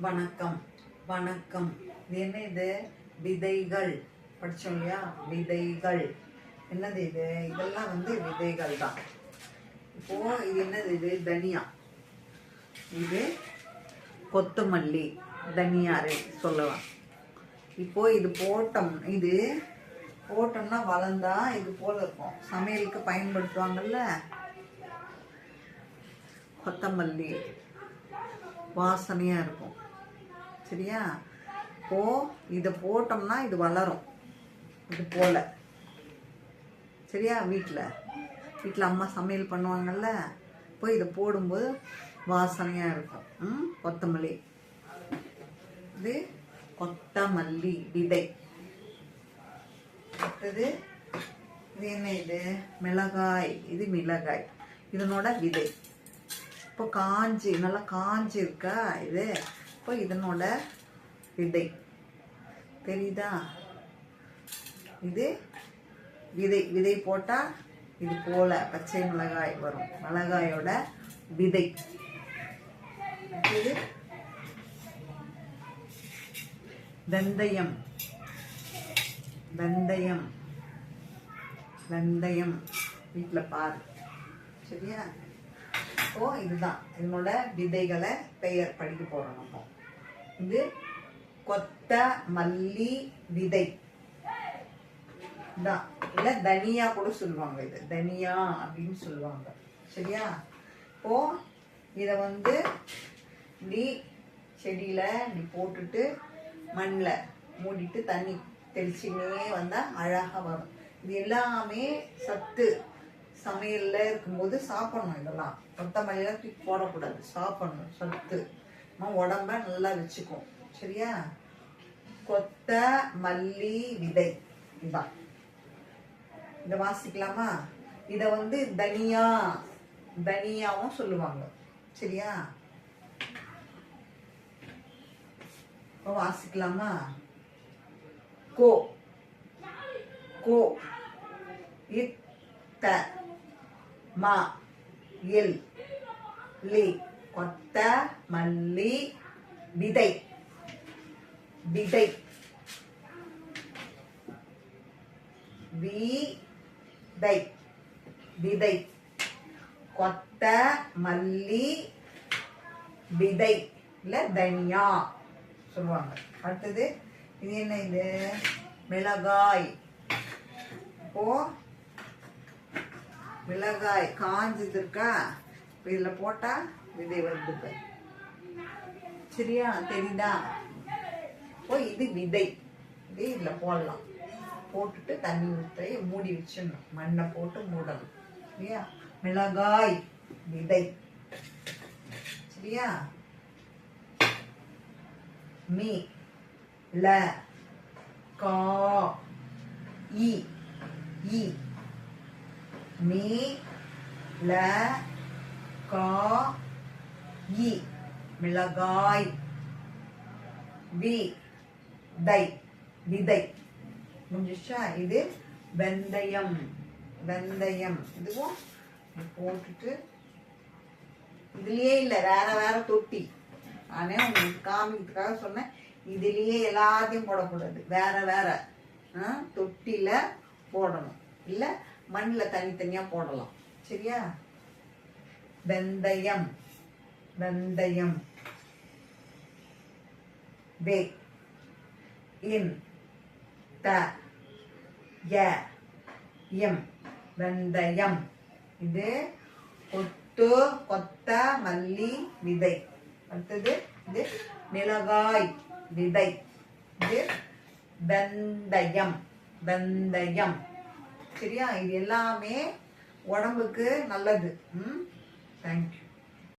வணக்கம் வணக்கம். என்ன இது விதைகள். படிச்சோம் இல்லையா? விதைகள். என்னது இது? இதெல்லாம் வந்து விதைகள் தான். இப்போ இது என்னது இது? தனியா. இது கொத்தமல்லி. தனியாறு சொல்லலாம். இப்போ இது போட்டோம். இது போட்டோம்னா வளர்ந்தா இது போல இருக்கும். சமையலுக்கு பயன்படுத்துவாங்கல்ல? கொத்தமல்லி. வாசனையாக இருக்கும். சரியா? இப்போ இதை போட்டோம்னா இது வளரும். இது போல. சரியா வீட்டில் வீட்டில் அம்மா சமையல் பண்ணுவாங்கல்ல இப்போ இதை போடும்போது வாசனையாக இருக்கும். ம்? கொத்தமல்லி. இது கொத்தமல்லி விதை. அடுத்தது இது என்ன இது? மிளகாய். இது மிளகாய். இதனோட விதை. இப்போ காஞ்சி நல்லா காஞ்சி இருக்கா இது? அப்போ இதனோட விதை. தெரியுதா? இது விதை. விதை போட்டால் இது போல பச்சை மிளகாய் வரும். மிளகாயோட விதை. இது வெந்தயம். வெந்தயம். வெந்தயம். வீட்டில் பாரு. சரியா? இப்போ இதுதான். என்னோட விதைகளை பெயர் படிக்க போகிறோம் நம்ம. இது கொத்த மல்லி விதை. தான் இல்லை தனியா கூட சொல்லுவாங்க இது. தனியா அப்படின்னு சொல்லுவாங்க. சரியா? இப்போ இதை வந்து நீ செடியில் நீ போட்டுட்டு மண்ணில் மூடிட்டு தண்ணி தெளிச்சுனே வந்தால் அழகாக வரும். இது எல்லாமே சத்து. சமையலில் இருக்கும்போது சாப்பிடணும் இதெல்லாம். கொத்தமல்லியெல்லாம் தூக்கி போடக்கூடாது. சாப்பிடணும். சத்து. நம்ம உடம்ப நல்லா வச்சுக்கும். சரியா? கொத்த மல்லி விதை. இதான் இதை வாசிக்கலாமா? இதை வந்து தனியா தனியாவும் சொல்லுவாங்க. சரியா? வாசிக்கலாமா? கோ. கோ. இத்த. மா. எல். லி. கொத்த மல்லி விதை. விதை. விதை. விதை. கொத்த மல்லி விதை. இல்ல தனியா சொல்லுவாங்க. அடுத்தது இது என்ன இது? மிளகாய். இப்போ மிளகாய் காஞ்சது இருக்கா? இதில் போட்டால் விதை வருது சரியா? தெரியுதா? போய் இது விதை. இதே இதில் போடலாம். போட்டுட்டு தண்ணி ஊற்றி மூடி வச்சிடணும். மண்ணை போட்டு மூடணும். சரியா? மிளகாய் விதை. சரியா? மீ ல கா இ இ. மீ ல கா இ மிளகாய். வி தை விதை. முடிஞ்சிச்சா இது வெந்தயம். வெந்தயம். இதுவும் போட்டுட்டு இதுலயே இல்லை வேற வேற தொட்டி. ஆனே உங்களுக்கு காமிக்கிறதுக்காக சொன்னேன். இதுலயே எல்லாத்தையும் போடக்கூடாது. வேற வேற ஆ, தொட்டில போடணும். இல்ல மண்ணில் தனித்தனியா போடலாம். சரியா? வெந்தயம். வெந்தயம் வே. இன். த. ய. எம் வெந்தயம் இது கொத்து கொத்த மல்லி விதை. அடுத்தது இது மிளகாய் விதை. இது வெந்தயம். வெந்தயம். சரியா? இது எல்லாமே உடம்புக்கு நல்லது. ம்? தேங்க்யூ